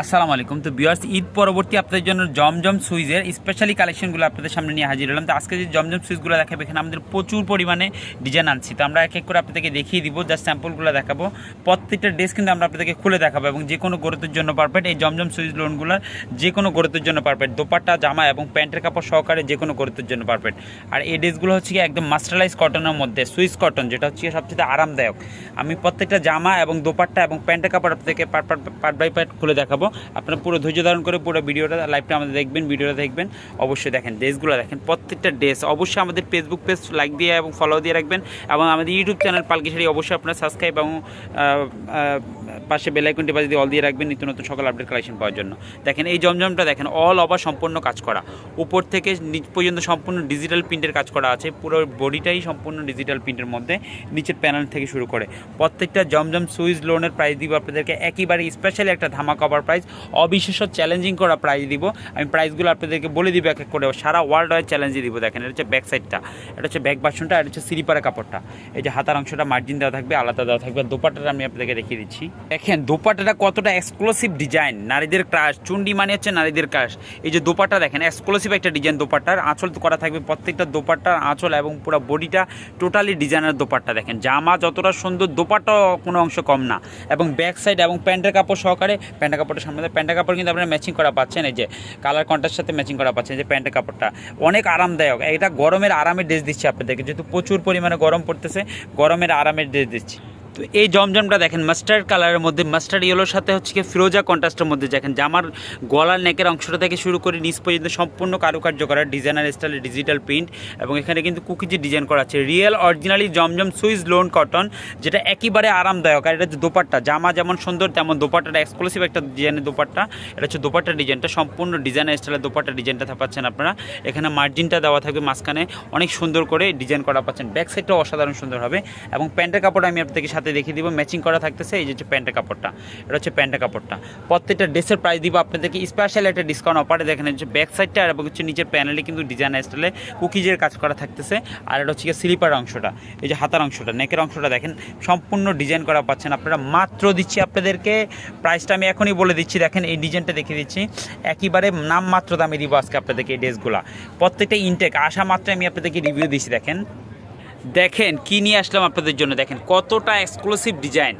আসসালামু আলাইকুম। তো বিয়ার্স ঈদ পরবর্তী আপনাদের জন্য জমজম সুইজের স্পেশালি কালেকশনগুলো আপনাদের সামনে নিয়ে হাজির হলাম। তো আজকে যে জমজম সুইজগুলো দেখাবো, এখানে আমাদের প্রচুর পরিমাণে ডিজাইন আনছি। তো আমরা এক এক করে আপনাদেরকে দেখিয়ে দিব জাস্ট স্যাম্পলগুলো দেখাবো। প্রত্যেকটা ড্রেস কিন্তু আমরা আপনাদেরকে খুলে দেখাবো এবং যে কোনো গরুতের জন্য পারফেক্ট এই জমজম সুইজ লোনগুলোর যে কোনো গরতের জন্য পারফেক্ট দোপাট্টা, জামা এবং প্যান্টের কাপড় সহকারে যে কোনো গরুতের জন্য পারফেক্ট আর এই ড্রেসগুলো হচ্ছে কি একদম মাস্টারাইজ কটনের মধ্যে সুইস কটন যেটা হচ্ছে সবচেয়ে আরামদায়ক। আমি প্রত্যেকটা জামা এবং দোপাট্টা এবং প্যান্টের কাপড় আপনাদেরকে পার্ট পার্ট বাই পার্ট খুলে দেখাবো। আপনারা পুরো ধৈর্য ধারণ করে পুরো ভিডিওটা লাইভটা আমাদের দেখবেন, ভিডিওটা দেখবেন, অবশ্যই দেখেন ড্রেসগুলো দেখেন। প্রত্যেকটা ড্রেস অবশ্যই আমাদের ফেসবুক পেজ লাইক দিয়ে এবং ফলো দিয়ে রাখবেন এবং আমাদের ইউটিউব চ্যানেল পালকি শাড়ি অবশ্যই আপনারা সাবস্ক্রাইব এবং পাশে বেলাইকনটি বাজে দিয়ে অল দিয়ে রাখবেন, নিত্য নতুন সকল আপডেট কালেকশন পাওয়ার জন্য। দেখেন, এই জমজমটা দেখেন অল ওভার সম্পূর্ণ কাজ করা। উপর থেকে নিচ পর্যন্ত সম্পূর্ণ ডিজিটাল প্রিন্টের কাজ করা আছে, পুরো বডিটাই সম্পূর্ণ ডিজিটাল প্রিন্টের মধ্যে নিচের প্যানেল থেকে শুরু করে। প্রত্যেকটা জমজম সুইজ লোনের প্রাইস দিব আপনাদেরকে, একেবারে স্পেশালি একটা ধামা কভার প্রাইস অবিশ্বাস্য চ্যালেঞ্জিং করা প্রাইস দিব। আমি প্রাইসগুলো আপনাদেরকে বলে দিব এক এক করে, সারা ওয়ার্ল্ড ওয়াইড চ্যালেঞ্জে দিব। দেখেন, এটা হচ্ছে ব্যাক সাইডটা এটা হচ্ছে ব্যাক বাসনটা এটা হচ্ছে স্লিপারের কাপড়টা। এই যে হাতার অংশটা মার্জিন দেওয়া থাকবে, আলাদা দেওয়া থাকবে দোপাটাটা আমি আপনাদেরকে দেখিয়ে দিচ্ছি। দেখেন দোপাটাটা কতটা এক্সক্লুসিভ ডিজাইন নারীদের ক্রাশ চুন্ডি মানে হচ্ছে নারীদের ক্রাশ এই যে দোপাটা দেখেন এক্সক্লুসিভ একটা ডিজাইন দোপাট্টার। আঁচল করা থাকবে প্রত্যেকটা দোপাট্টার আঁচল এবং পুরো বডিটা টোটালি ডিজাইনের দোপাট্টা দেখেন। জামা যতটা সুন্দর, দোপাট্টাও কোনো অংশ কম না। এবং ব্যাক সাইড এবং প্যান্টের কাপড় সহকারে, প্যান্টের কাপড়ের সামনে প্যান্টের কাপড় কিন্তু আপনারা ম্যাচিং করা পাচ্ছেন। এই যে কালার কন্ট্রাস্টের সাথে ম্যাচিং করা পাচ্ছেন যে প্যান্টের কাপড়টা। অনেক আরামদায়ক। এটা গরমের আরামের ড্রেস দিচ্ছে আপনাদেরকে। যেহেতু প্রচুর পরিমাণে গরম পড়তেছে, গরমের আরামের ড্রেস দিচ্ছি। তো এই জমজমটা দেখেন মাস্টার্ড কালারের মধ্যে মাস্টার্ড ইয়েলোর সাথে হচ্ছে কি ফিরোজা কন্ট্রাস্টের মধ্যে দেখেন জামার গলার নেকের অংশটা থেকে শুরু করে নিচ পর্যন্ত সম্পূর্ণ কারুকার্য করা ডিজাইনার স্টাইলে ডিজিটাল প্রিন্ট এবং এখানে কিন্তু কুকিজের ডিজাইন করা আছে real originally Zamzam Swiss lawn cotton যেটা একেবারে আরামদায়ক, আর এটা হচ্ছে দোপাট্টা, জামা যেমন সুন্দর তেমন দোপাট্টাটা এক্সক্লুসিভ একটা ডিজাইনের দোপাট্টা, এটা হচ্ছে দোপাট্টা ডিজাইনটা সম্পূর্ণ ডিজাইনার স্টাইলের দোপাট্টা ডিজাইনটা পাচ্ছেন আপনারা, এখানে মার্জিনটা দেওয়া থাকবে মাঝখানে, অনেক সুন্দর করে ডিজাইন করা পাচ্ছেন ব্যাক সাইডটাও অসাধারণ সুন্দর হবে, এবং প্যান্টের কাপড় আমি আপনাদেরকে সাথে দেখিয়ে দিব ম্যাচিং করা থাকতেছে, এই যে হচ্ছে প্যান্টের কাপড়টা, এটা হচ্ছে প্যান্টের কাপড়টা। প্রত্যেকটা ড্রেসের প্রাইস দিব আপনাদেরকে স্পেশাল একটা ডিসকাউন্ট অফারে দেখেন হচ্ছে ব্যাক সাইডটা আর এবং হচ্ছে নিচের প্যানেলে কিন্তু ডিজাইন স্টাইলে কুকিজের কাজ করা থাকতেছে। আর এটা হচ্ছে স্লিপার অংশটা, এই যে হাতার অংশটা নেকের অংশটা দেখেন, সম্পূর্ণ ডিজাইন করা পাচ্ছেন আপনারা। মাত্র দিচ্ছি আপনাদেরকে প্রাইসটা আমি এখনই বলে দিচ্ছি, দেখেন এই ডিজাইনটা দেখিয়ে দিচ্ছি। একেবারে নাম মাত্র দামে দিব আজকে আপনাদেরকে এই ড্রেসগুলো প্রত্যেকটা ইনটেক আসা মাত্র আমি আপনাদেরকে রিভিউ দিচ্ছি, দেখেন। দেখেন কি নিয়ে আসলাম আপনাদের জন্য? দেখেন কতটা এক্সক্লুসিভ ডিজাইন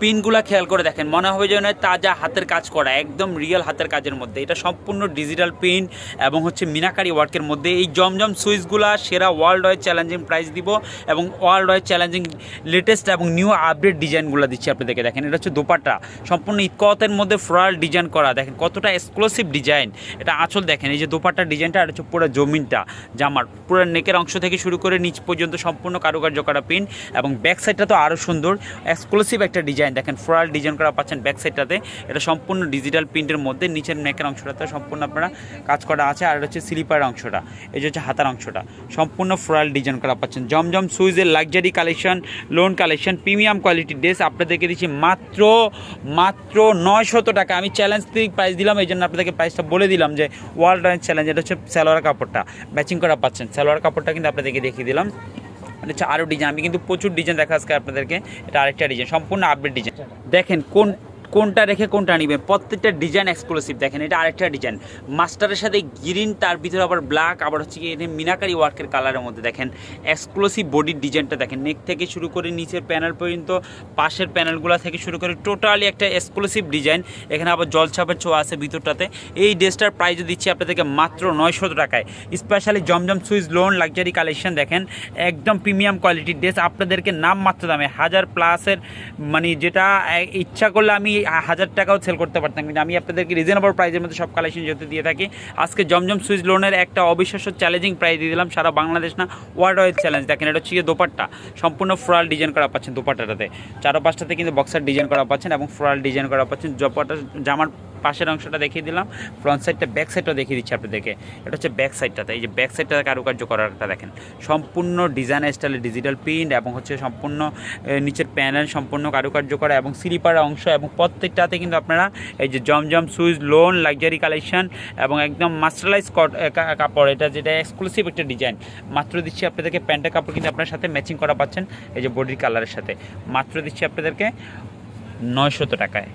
পিনগুলো খেয়াল করে দেখেন। মনে হবে যেন তাজা হাতের কাজ করা, একদম রিয়েল হাতের কাজের মধ্যে। এটা সম্পূর্ণ ডিজিটাল পিন এবং হচ্ছে মিনাকারি ওয়ার্কের মধ্যে। এই জমজম সুইচগুলা সেরা ওয়ার্ল্ড ওয়াইড চ্যালেঞ্জিং প্রাইস দিব এবং ওয়ার্ল্ড ওয়াইড চ্যালেঞ্জিং লেটেস্ট এবং নিউ আপডেট ডিজাইনগুলো দিচ্ছি আপনাদেরকে। দেখেন, এটা হচ্ছে দোপাট্টা। সম্পূর্ণ ইকতের মধ্যে ফ্লোরাল ডিজাইন করা। দেখেন, কতটা এক্সক্লুসিভ ডিজাইন এটা আঁচল দেখেন, এই যে দোপাট্টার ডিজাইনটা আর হচ্ছে পুরো জমিনটা, জামার। পুরো নেকের অংশ থেকে শুরু করে নিচ পর্যন্ত সম্পূর্ণ কারুকার্য করা পিন এবং ব্যাক সাইডটা তো আরও সুন্দর। এক্সক্লুসিভ একটা ডিজাইন দেখেন ফ্লোরাল ডিজাইন করা পাচ্ছেন ব্যাক সাইডটাতে এটা সম্পূর্ণ ডিজিটাল প্রিন্টের মধ্যে, নিচের নেকের অংশটাতে সম্পূর্ণ আপনারা কাজ করা আছে। আর হচ্ছে স্লিপার অংশটা, এই যে হচ্ছে হাতার অংশটা। সম্পূর্ণ ফ্লোরাল ডিজাইন করা পাচ্ছেন। জমজম সুইজের luxury collection lawn collection premium quality dress আপনাদেরকে দিচ্ছি মাত্র মাত্র নয়শত টাকা। আমি চ্যালেঞ্জ প্রাইস দিলাম, এই জন্য আপনাদেরকে প্রাইসটা বলে দিলাম যে ওয়ার্ল্ড চ্যালেঞ্জ এটা হচ্ছে সালোয়ার কাপড়টা। ম্যাচিং করা পাচ্ছেন। সালোয়ার কাপড়টা কিন্তু আপনাদেরকে দেখিয়ে দিলাম। এটা হচ্ছে আরও ডিজাইন আমি কিন্তু প্রচুর ডিজাইন দেখা আজকে আপনাদেরকে। এটা আরেকটা ডিজাইন সম্পূর্ণ আপডেট ডিজাইন দেখেন কোন কোনটা রেখে কোনটা নিবেন প্রত্যেকটা ডিজাইন এক্সক্লুসিভ দেখেন, এটা আরেকটা ডিজাইন মাস্টারের সাথে গ্রিন তার ভিতরে আবার ব্ল্যাক আবার হচ্ছে কি মিনাকারি ওয়ার্কের কালারের মধ্যে, দেখেন। এক্সক্লুসিভ বডির ডিজাইনটা দেখেন নেক থেকে শুরু করে নিচের প্যানেল পর্যন্ত, পাশের প্যানেলগুলো থেকে শুরু করে টোটালি একটা এক্সক্লুসিভ ডিজাইন এখানে আবার জলছাপের ছোঁয়া আছে ভিতরটাতে। এই ড্রেসটার প্রাইস দিচ্ছি আপনাদেরকে মাত্র নয়শো টাকায়। Specially Zamzam Swiss lawn luxury collection দেখেন, একদম প্রিমিয়াম কোয়ালিটির ড্রেস আপনাদেরকে নাম মাত্র দামে, হাজার প্লাসের মানে যেটা ইচ্ছা করলে আমি হাজার টাকাও সেল করতে পারতাম। কিন্তু আমি আপনাদেরকে রিজনেবল প্রাইজের মধ্যে সব কালেকশন যেহেতু দিয়ে থাকি, আজকে জমজম সুইচ লোনের একটা অবিশ্বাস্য চ্যালেঞ্জিং প্রাইজ দিয়ে দিলাম। সারা বাংলাদেশ না ওয়ার্ল্ড ওয়াইড চ্যালেঞ্জ দেখেন, এটা হচ্ছে দোপাট্টা। সম্পূর্ণ ফ্লোরাল ডিজাইন করা পাচ্ছেন দোপাট্টাটাতে। চারো পাঁচটাতে কিন্তু বক্সার ডিজাইন করা পাচ্ছেন এবং ফ্লোরাল ডিজাইন করা পাচ্ছেন। জপাটা, জামার পাশের অংশটা দেখিয়ে দিলাম। ফ্রন্ট সাইডটা ব্যাক সাইডটা দেখিয়ে দিচ্ছি আপনাদেরকে। এটা হচ্ছে ব্যাক সাইডটাতে এই যে ব্যাক সাইডটা কারুকার্য করাটা দেখেন। সম্পূর্ণ ডিজাইন স্টাইলে ডিজিটাল প্রিন্ট এবং হচ্ছে সম্পূর্ণ নিচের প্যানেল সম্পূর্ণ কারুকার্য করা এবং স্লিপার অংশ এবং প্রত্যেকটাতে কিন্তু আপনারা এই যে Zamzam Swiss lawn luxury collection এবং একদম মাস্টারাইজ কাপড়। এটা যেটা এক্সক্লুসিভ একটা ডিজাইন মাত্র দিচ্ছি আপনাদেরকে প্যান্টের কাপড় কিন্তু আপনার সাথে ম্যাচিং করা পাচ্ছেন। এই যে বডির কালারের সাথে। মাত্র দিচ্ছি আপনাদেরকে নয়শত টাকায়।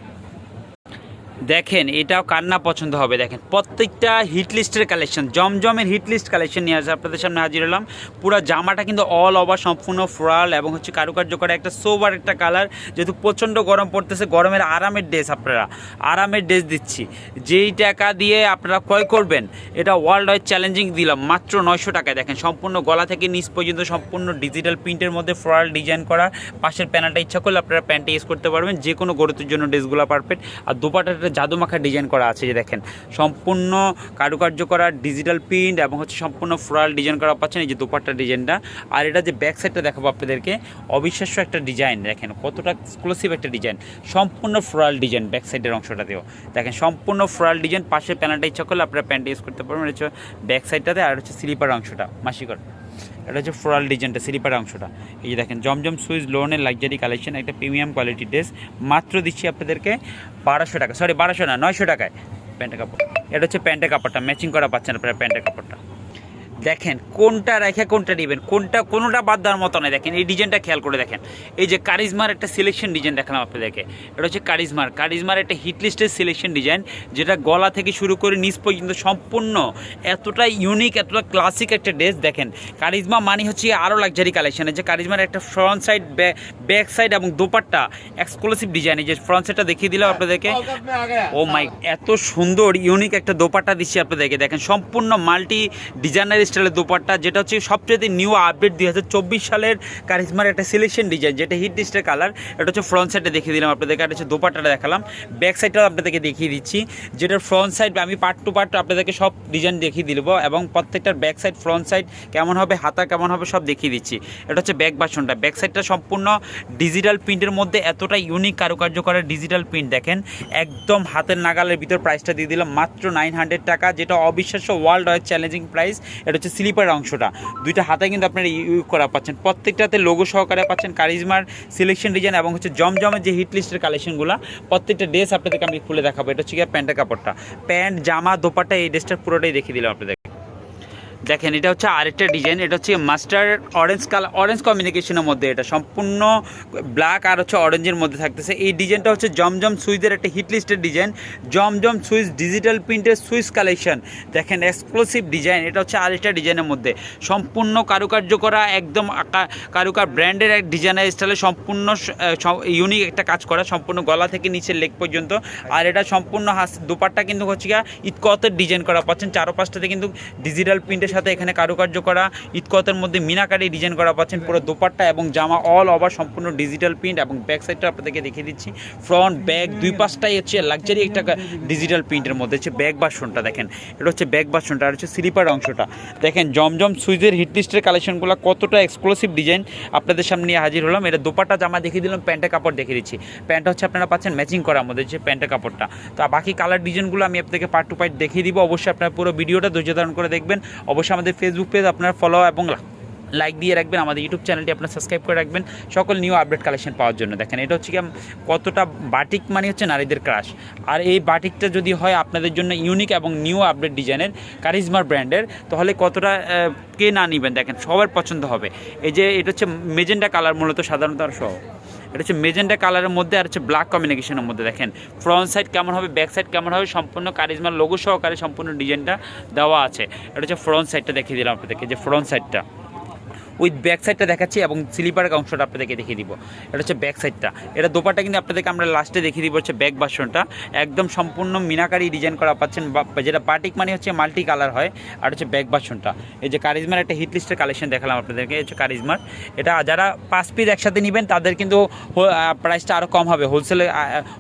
দেখেন, এটাও কান্না পছন্দ হবে? দেখেন, প্রত্যেকটা হিট লিস্টের কালেকশন জমজমের হিট লিস্ট কালেকশন নিয়ে আসে আপনাদের সামনে হাজির হলাম। পুরো জামাটা কিন্তু অল ওভার সম্পূর্ণ ফ্রাল এবং হচ্ছে কারুকার্য করা একটা সোবার একটা কালার যেহেতু প্রচণ্ড গরম পড়তেছে, গরমের আরামের ড্রেস আপনারা, আরামের ড্রেস দিচ্ছি। যেই টাকা দিয়ে আপনারা ক্রয় করবেন, এটা ওয়ার্ল্ড ওয়াইড চ্যালেঞ্জিং দিলাম, মাত্র নয়শো টাকায়। দেখেন, সম্পূর্ণ গলা থেকে নিচ পর্যন্ত সম্পূর্ণ ডিজিটাল প্রিন্টের মধ্যে ফ্রাল ডিজাইন করা, পাশের প্যানাটা ইচ্ছা করলে আপনারা প্যান্টটা ইউজ করতে পারবেন যে কোনো গরুতের জন্য ড্রেসগুলো পারফেক্ট আর দুপাটাটা জাদু মাখা ডিজাইন করা আছে, যে দেখেন। সম্পূর্ণ কারুকার্য করা ডিজিটাল প্রিন্ট এবং হচ্ছে সম্পূর্ণ ফ্লোরাল ডিজাইন করা পাচ্ছেন, এই যে দুপাট্টা ডিজাইনটা। আর এটা যে ব্যাক সাইডটা দেখাবো আপনাদেরকে, অবিশ্বাস্য একটা ডিজাইন, দেখেন, কতটা এক্সক্লুসিভ একটা ডিজাইন। সম্পূর্ণ ফ্লোরাল ডিজাইন ব্যাক সাইডের অংশটাতেও দেখেন, সম্পূর্ণ ফ্লোরাল ডিজাইন পাশের প্যানেলটা ইচ্ছা করলে আপনারা প্যান্ট ইউজ করতে পারবেন। হচ্ছে ব্যাক সাইডটাতে আর হচ্ছে স্লিপার অংশটা, মাসিকর। এটা হচ্ছে ফ্লোরাল ডিজাইনটা স্লিপার অংশটা। এই যে দেখেন, জমজম সুইজ লোনের লাক্সারি কালেকশন একটা প্রিমিয়াম কোয়ালিটি ড্রেস মাত্র দিচ্ছি আপনাদেরকে বারোশো টাকা সরি বারোশো না, নয়শো টাকায় প্যান্টের কাপড়। এটা হচ্ছে প্যান্টের কাপড়টা ম্যাচিং করা পাচ্ছেন আপনারা প্যান্টের কাপড়টা। দেখেন, কোনটা রেখে কোনটা নেবেন, কোনটা, কোনোটা বাদ দেওয়ার মতো নয়। দেখেন, এই ডিজাইনটা খেয়াল করে দেখেন। এই যে কারিজমার একটা সিলেকশন ডিজাইন দেখালাম আপনাদেরকে, এটা হচ্ছে কারিজমার। কারিজমার একটা হিটলিস্টের সিলেকশন ডিজাইন যেটা গলা থেকে শুরু করে নিচ পর্যন্ত সম্পূর্ণ এতটা ইউনিক এতটা ক্লাসিক একটা ড্রেস দেখেন, কারিজমা মানে হচ্ছে আরও লাক্সারি কালেকশন যে কারিজমার একটা ফ্রন্ট সাইড ব্যাক সাইড এবং দোপাট্টা এক্সক্লুসিভ ডিজাইন যে ফ্রন্ট সাইডটা দেখিয়ে দিলাম আপনাদেরকে। ও মাই এত সুন্দর ইউনিক একটা দোপাট্টা দিচ্ছি আপনাদেরকে। দেখেন, সম্পূর্ণ মাল্টি ডিজাইনার স্টাইলের দোপাট্টা, যেটা হচ্ছে সবচেয়ে নিউ আপডেট দুই হাজার চব্বিশ সালের কারিজমার একটা সিলেকশন ডিজাইন যেটা হিট ডিস্টের কালার এটা হচ্ছে ফ্রন্ট সাইডে দেখিয়ে দিলাম আপনাদেরকে, আর হচ্ছে দোপাট্টাটা দেখালাম। ব্যাক সাইডটাও আপনাদেরকে দেখিয়ে দিচ্ছি, যেটার ফ্রন্ট সাইড আমি পার্ট টু পার্ট আপনাদেরকে সব ডিজাইন দেখিয়ে দিব, এবং প্রত্যেকটার ব্যাক সাইড ফ্রন্ট সাইড কেমন হবে, হাতা কেমন হবে, সব দেখিয়ে দিচ্ছি। এটা হচ্ছে ব্যাক বাসনটা ব্যাক সাইডটা সম্পূর্ণ ডিজিটাল প্রিন্টের মধ্যে এতটা ইউনিক কারুকার্য করা ডিজিটাল প্রিন্ট দেখেন। একদম হাতের নাগালের ভিতর প্রাইসটা দিয়ে দিলাম, মাত্র নাইন টাকা, যেটা অবিশ্বাস্য ওয়ার্ল্ড ওয়াইড চ্যালেঞ্জিং প্রাইস এটা হচ্ছে স্লিপার অংশটা। দুইটা হাতে কিন্তু আপনারা ইউজ করা পাচ্ছেন। প্রত্যেকটাতে লোগো সহকারে পাচ্ছেন কারিজমার সিলেকশন ডিজাইন এবং হচ্ছে জমজমের যে হিট লিস্টের কালেকশনগুলো প্রত্যেকটা ড্রেস আপনাদেরকে আমি খুলে দেখাবো। এটা হচ্ছে গিয়ে প্যান্টের কাপড়টা। প্যান্ট, জামা দোপাটা এই ড্রেসটার পুরোটাই দেখিয়ে দিলাম আপনাদের। দেখেন, এটা হচ্ছে আরেকটা ডিজাইন এটা হচ্ছে মাস্টার অরেঞ্জ কালার অরেঞ্জ কমিউনিকেশনের মধ্যে এটা। সম্পূর্ণ ব্ল্যাক আর হচ্ছে অরেঞ্জের মধ্যে থাকতেছে। এই ডিজাইনটা হচ্ছে জমজম সুইজের একটা হিট লিস্টের ডিজাইন জমজম সুইচ ডিজিটাল প্রিন্টের সুইচ কালেকশন দেখেন এক্সক্লুসিভ ডিজাইন এটা হচ্ছে আরেকটা ডিজাইনের মধ্যে। সম্পূর্ণ কারুকার্য করা, একদম কারুকার ব্র্যান্ডের এক ডিজাইনের স্টাইলে সম্পূর্ণ ইউনিক একটা কাজ করা, সম্পূর্ণ গলা থেকে নিচের লেগ পর্যন্ত। আর এটা সম্পূর্ণ হাস, দুপাট্টা কিন্তু হচ্ছে ইতকতের ডিজাইন করা পাচ্ছেন। চারো পাঁচটাতে কিন্তু ডিজিটাল প্রিন্টের সাথে এখানে কারুকার্য করা, ইতকতের মধ্যে মিনাকারি ডিজাইন করা পাচ্ছেন পুরো দোপাট্টা এবং জামা অল ওভার সম্পূর্ণ ডিজিটাল প্রিন্ট এবং ব্যাক সাইডটা আপনাদেরকে দেখিয়ে দিচ্ছি। ফ্রন্ট ব্যাক দুই পাশটাই হচ্ছে লাক্সারি একটা ডিজিটাল প্রিন্টের মধ্যে, হচ্ছে ব্যাক বাসনটা দেখেন। এটা হচ্ছে ব্যাক বাসনটা, আর হচ্ছে স্লিপার অংশটা। দেখেন, জমজম সুইজের হিট লিস্টের কালেকশনগুলো কতটা এক্সক্লুসিভ ডিজাইন আপনাদের সামনে হাজির হলাম। এটা দোপাট্টা জামা দেখিয়ে দিলাম, প্যান্টের কাপড় দেখিয়ে দিচ্ছি। প্যান্টটা হচ্ছে আপনারা পাচ্ছেন ম্যাচিং করার মধ্যে হচ্ছে প্যান্টের কাপড়টা। তো বাকি কালার ডিজাইনগুলো আমি আপনাদেরকে পার্ট টু পার্ট দেখিয়ে দিব। অবশ্যই আপনারা পুরো ভিডিওটা ধৈর্য ধারণ করে দেখবেন। অবশ্যই আমাদের ফেসবুক পেজ আপনারা ফলো এবং লাইক দিয়ে রাখবেন। আমাদের ইউটিউব চ্যানেলটি আপনারা সাবস্ক্রাইব করে রাখবেন। সকল নিউ আপডেট কালেকশন পাওয়ার জন্য। দেখেন, এটা হচ্ছে কি কতটা বাটিক মানে হচ্ছে নারীদের ক্রাশ আর এই বাটিকটা যদি হয় আপনাদের জন্য ইউনিক এবং নিউ আপডেট ডিজাইনের কারিজমার ব্র্যান্ডের তাহলে কতটা কে না নেবেন? দেখেন, সবার পছন্দ হবে। এই যে, এটা হচ্ছে মেজেন্ডা কালার মূলত সাধারণত আর সহ। এটা হচ্ছে মেজেন্ডা কালারের মধ্যে আর হচ্ছে ব্ল্যাক কমিউনিকেশনের মধ্যে দেখেন। ফ্রন্ট সাইড কেমন হবে ব্যাক সাইড কেমন হবে, সম্পূর্ণ কারিজমার লঘু সহকারে সম্পূর্ণ ডিজাইনটা দেওয়া আছে। এটা হচ্ছে ফ্রন্ট সাইডটা দেখিয়ে দিলাম আপনাদেরকে, যে ফ্রন্ট সাইডটা উইথ ব্যাক সাইডটা দেখাচ্ছি এবং স্লিপার অংশটা আপনাদেরকে দেখিয়ে দিব। এটা হচ্ছে ব্যাক সাইডটা। এটা দোপাটা কিন্তু আপনাদেরকে আমরা লাস্টে দেখিয়ে দিব হচ্ছে ব্যাক ভার্সনটা একদম সম্পূর্ণ মিনাকারি ডিজাইন করা পাচ্ছেন যেটা বাটিক মানে হচ্ছে মাল্টি কালার হয়, আর হচ্ছে ব্যাক ভার্সনটা এই যে কারিজমার একটা হিট লিস্টের কালেকশন দেখালাম আপনাদেরকে হচ্ছে কারিজমার এটা যারা পাঁচ পিস একসাথে নেবেন, তাদের কিন্তু প্রাইসটা আরও কম হবে হোলসেলে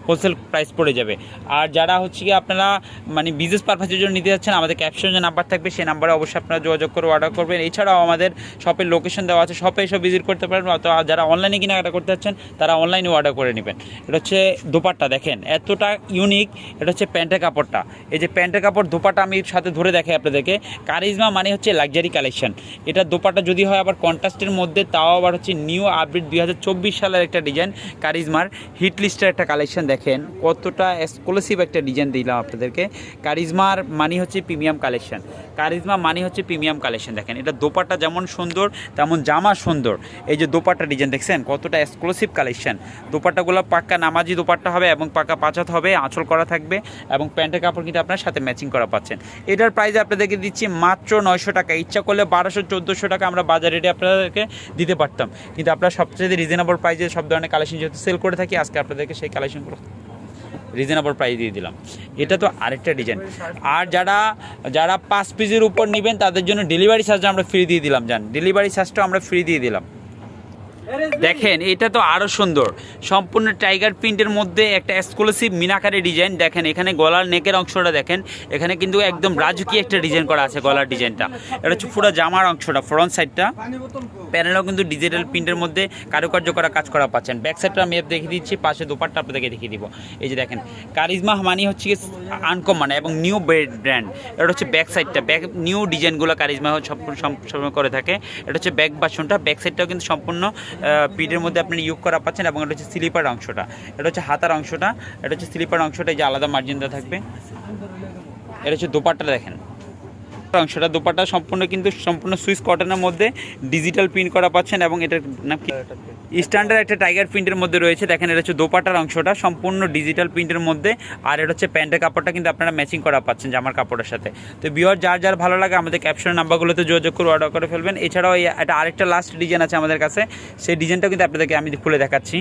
হোলসেল প্রাইস পড়ে যাবে। আর যারা হচ্ছে কি আপনারা মানে বিজনেস পারপাসের জন্য নিতে যাচ্ছেন, আমাদের ক্যাপশন যে নাম্বার থাকবে সেই নাম্বারে অবশ্যই আপনারা যোগাযোগ করে অর্ডার করবেন। এছাড়াও আমাদের শপের লোকেশন দেওয়া আছে শপে এসে ভিজিট করতে পারেন, অথবা যারা অনলাইনে কেনাকাটা করতে যাচ্ছেন, তারা অনলাইনে অর্ডার করে নেবেন। এটা হচ্ছে দোপাট্টা, দেখেন, এতটা ইউনিক এটা হচ্ছে প্যান্টের কাপড়টা। এই যে প্যান্টের কাপড় দোপাটা আমি সাথে ধরে দেখাই আপনাদেরকে। কারিজমা মানে হচ্ছে লাক্সারি কালেকশন এটা দোপাটা যদি হয় আবার কন্ট্রাস্টের মধ্যে, তাও আবার হচ্ছে নিউ আপডেট দুই হাজার চব্বিশ সালের একটা ডিজাইন কারিজমার হিট লিস্টের একটা কালেকশন দেখেন, কতটা এক্সক্লুসিভ একটা ডিজাইন দিলাম আপনাদেরকে। কারিজমার মানে হচ্ছে প্রিমিয়াম কালেকশন কারিজমা মানে হচ্ছে প্রিমিয়াম কালেকশন দেখেন, এটা দোপাটা যেমন সুন্দর তেমন জামা সুন্দর। এই যে দোপাট্টা ডিজাইন দেখছেন, কতটা এক্সক্লুসিভ কালেকশন দোপাট্টাগুলো পাক্কা নামাজি দোপাট্টা হবে এবং পাক্কা পাঁচাত হবে, আঁচল করা থাকবে এবং প্যান্টের কাপড় কিন্তু আপনার সাথে ম্যাচিং করা পাচ্ছেন। এটার প্রাইস আপনাদেরকে দিচ্ছি মাত্র নয়শো টাকা। ইচ্ছা করলে বারোশো, চোদ্দোশো টাকা আমরা বাজার রেটে আপনাদেরকে দিতে পারতাম। কিন্তু আপনারা সবচেয়ে রিজনেবল প্রাইসে সব ধরনের কালেকশন যেহেতু সেল করে থাকি, আজকে আপনাদেরকে সেই কালেকশনগুলো রিজনেবল প্রাইস দিয়ে দিলাম। এটা তো আরেকটা ডিজাইন আর যারা যারা পাঁচ পিজির উপর নেবেন, তাদের জন্য ডেলিভারি চার্জটা আমরা ফ্রি দিয়ে দিলাম, জান। ডেলিভারি চার্জটা আমরা ফ্রি দিয়ে দিলাম। দেখেন, এটা তো আরও সুন্দর। সম্পূর্ণ টাইগার প্রিন্টের মধ্যে একটা এক্সক্লুসিভ মিনাকারি ডিজাইন। দেখেন, এখানে গলার নেকের অংশটা দেখেন। এখানে কিন্তু একদম রাজুকি একটা ডিজাইন করা আছে গলার ডিজাইনটা। এটা হচ্ছে পুরো জামার অংশটা ফ্রন্ট সাইডটা প্যানেলও কিন্তু ডিজিটাল প্রিন্টের মধ্যে কারুকার্য করা কাজ করা পাচ্ছেন। ব্যাক সাইডটা আমি দেখিয়ে দিচ্ছি, পাশে দোপারটা আপনাদেরকে দেখিয়ে দিব। এই যে দেখেন কারিজমা মানি হচ্ছে কি আনকমন এবং নিউ ব্র্যান্ড এটা হচ্ছে ব্যাক সাইডটা ব্যাক নিউ ডিজাইনগুলো কারিজমা সময় করে থাকে। এটা হচ্ছে ব্যাক বাসনটা। ব্যাক সাইডটাও কিন্তু সম্পূর্ণ পিঠের মধ্যে আপনি ইয়োগ করা পাচ্ছেন এবং এটা হচ্ছে স্লিপার অংশটা। এটা হচ্ছে হাতার অংশটা। এটা হচ্ছে স্লিপার অংশটা যে আলাদা মার্জিনটা থাকবে। এটা হচ্ছে দোপাট্টা দেখেন। অংশটা, দোপাট্টা সম্পূর্ণ কিন্তু সম্পূর্ণ সুইচ কটনের মধ্যে ডিজিটাল প্রিন্ট করা পাচ্ছেন এবং এটার নাম কি? স্ট্যান্ডার্ড একটা টাইগার প্রিন্টের মধ্যে রয়েছে। দেখেন, এটা হচ্ছে দোপাটার অংশটা, সম্পূর্ণ ডিজিটাল প্রিন্টের মধ্যে। আর এটা হচ্ছে প্যান্টের কাপড়টা কিন্তু আপনারা ম্যাচিং করা পাচ্ছেন জামার কাপড়ের সাথে। তো বিওর যার যার ভালো লাগে আমাদের ক্যাপশনের নাম্বারগুলোতে যোগাযোগ করে অর্ডার করে ফেলবেন। এছাড়াও এটা আরেকটা লাস্ট ডিজাইন আছে আমাদের কাছে। সেই ডিজাইনটাও কিন্তু আপনাদেরকে আমি খুলে দেখাচ্ছি।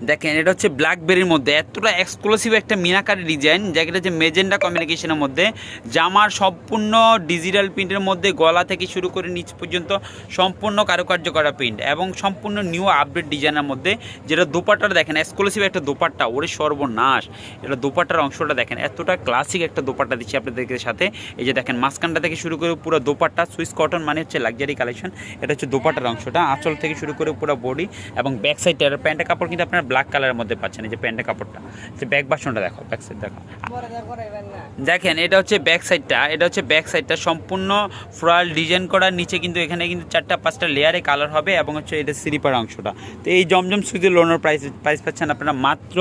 দেখেন, এটা হচ্ছে ব্ল্যাকবেরির মধ্যে এতটা এক্সক্লুসিভ একটা মিনাকারি ডিজাইন যেটা হচ্ছে মেজেন্ডা কমিউনিকেশনের মধ্যে। জামার সম্পূর্ণ ডিজিটাল প্রিন্টের মধ্যে গলা থেকে শুরু করে নিচ পর্যন্ত সম্পূর্ণ কারুকার্য করা প্রিন্ট এবং সম্পূর্ণ নিউ আপডেট ডিজাইনের মধ্যে। যেটা দোপাট্টাটা দেখেন এক্সক্লুসিভ একটা দোপাট্টা, ওরে সর্বনাশ। এটা দোপাট্টার অংশটা দেখেন, এতটা ক্লাসিক একটা দোপাট্টা দিচ্ছি আপনাদেরকে সাথে। এই যে দেখেন, মাঝখানটা থেকে শুরু করে পুরো দোপাট্টা, সুইস কটন মানে হচ্ছে লাক্সারি কালেকশন এটা হচ্ছে দোপাট্টার অংশটা। আঁচল থেকে শুরু করে পুরো বডি এবং ব্যাক সাইডটা প্যান্টের কাপড় কিন্তু আপনার ব্ল্যাক কালারের মধ্যে পাচ্ছেন, এই যে প্যান্টের কাপড়টা। যে ব্যাক বাসনটা দেখো, ব্যাক সাইড দেখো। দেখেন, এটা হচ্ছে ব্যাক সাইডটা এটা হচ্ছে ব্যাক সাইডটা সম্পূর্ণ ফ্লোরাল ডিজাইন করার নিচে কিন্তু এখানে কিন্তু চারটা, পাঁচটা লেয়ারে কালার হবে এবং হচ্ছে এটা স্লিপার অংশটা। তো এই জমজম সুতির লোনের প্রাইস প্রাইস পাচ্ছেন আপনারা মাত্র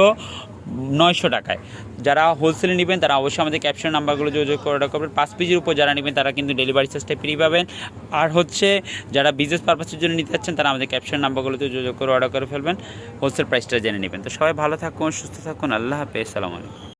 নয়শো টাকায়। যারা হোলসেলে নেবেন, তারা অবশ্যই আমাদের ক্যাপশন নাম্বারগুলো যোগাযোগ করে অর্ডার করবেন পাঁচ পিসের উপর যারা নেবেন, তারা কিন্তু ডেলিভারি চার্জটা ফ্রি পাবেন। আর হচ্ছে, যারা বিজনেস পারপাসের জন্য নিতে চাচ্ছেন, তারা আমাদের ক্যাপশন নাম্বারগুলোতে যোগাযোগ করে অর্ডার করে ফেলবেন। হোলসেল প্রাইসটা জেনে নেবেন। তো সবাই ভালো থাকুন সুস্থ থাকুন আল্লাহ হাফেজ সালাম আলাইকুম।